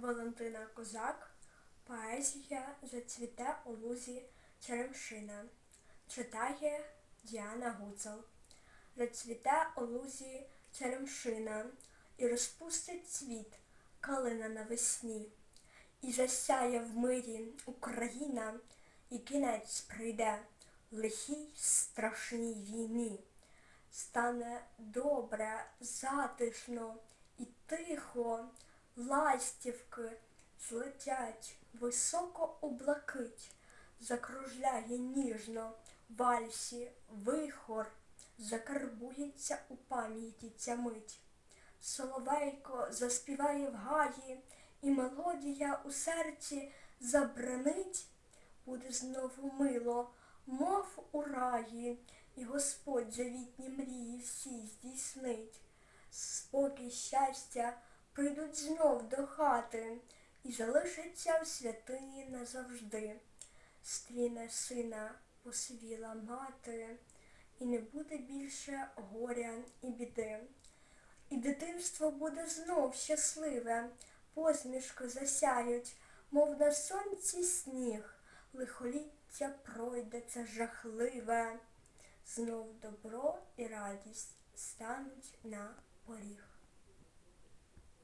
Валентина Козак. Поезія зацвіте у лузі Черемшина. Читає Діана Гуцел. Зацвіте у лузі Черемшина і розпустить цвіт калина навесні. І засяє в мирі Україна, і кінець прийде лихій страшній війні. Стане добре, затишно і тихо, ластівки злетять високо у блакить, закружляє ніжно вальсі вихор, закарбується у пам'яті ця мить. Соловейко заспіває в гаї, і мелодія у серці забранить, буде знову мило, мов у раї, і Господь завітні мрії всі здійснить. Спокій щастя прийдуть знов до хати і залишаться в святині назавжди. Стріне сина посивіла мати, і не буде більше горя і біди. І дитинство буде знов щасливе, посмішки засяють, мов на сонці сніг, лихоліття пройде це жахливе, знов добро і радість стануть на поріг.